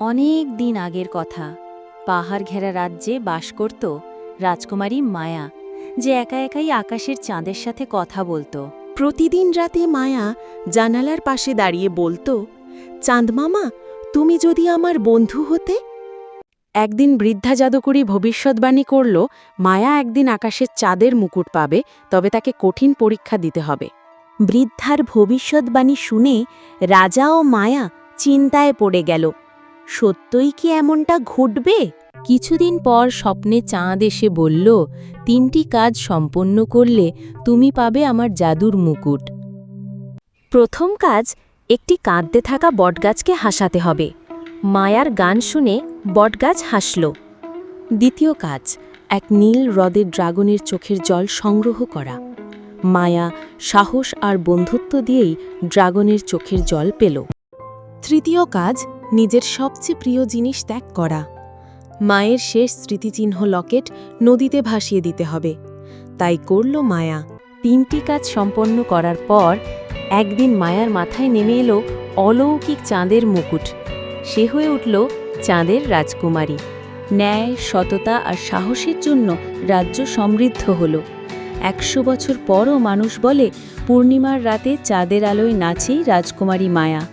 অনেক দিন আগের কথা। পাহাড় ঘেরা রাজ্যে বাস করত রাজকুমারী মায়া, যে একা একাই আকাশের চাঁদের সাথে কথা বলতো। প্রতিদিন রাতে মায়া জানালার পাশে দাঁড়িয়ে বলতো, চাঁদ মামা, তুমি যদি আমার বন্ধু হতে? একদিন বৃদ্ধা জাদুকরী ভবিষ্যৎবাণী করল, মায়া একদিন আকাশের চাঁদের মুকুট পাবে, তবে তাকে কঠিন পরীক্ষা দিতে হবে। বৃদ্ধার ভবিষ্যৎবাণী শুনে রাজা ও মায়া চিন্তায় পড়ে গেল। সত্যই কি এমনটা ঘটবে? কিছুদিন পর স্বপ্নে চাঁদ এসে বলল, তিনটি কাজ সম্পন্ন করলে তুমি পাবে আমার জাদুর মুকুট। প্রথম কাজ, একটি কাঁদতে থাকা বটগাছকে হাসাতে হবে। মায়ার গান শুনে বটগাছ হাসল। দ্বিতীয় কাজ, এক নীল হ্রদের ড্রাগনের চোখের জল সংগ্রহ করা। মায়া সাহস আর বন্ধুত্ব দিয়েই ড্রাগনের চোখের জল পেল। তৃতীয় কাজ নিজের সবচেয়ে প্রিয় জিনিস ত্যাগ করা। মায়ের শেষ স্মৃতিচিহ্ন লকেট নদীতে ভাসিয়ে দিতে হবে। তাই করল মায়া। তিনটি কাজ সম্পন্ন করার পর একদিন মায়ার মাথায় নেমে এলো অলৌকিক চাঁদের মুকুট। সে হয়ে উঠল চাঁদের রাজকুমারী। ন্যায়, সততা আর সাহসের জন্য রাজ্য সমৃদ্ধ হল। একশো বছর পরও মানুষ বলে, পূর্ণিমার রাতে চাঁদের আলোয় নাচেই রাজকুমারী মায়া।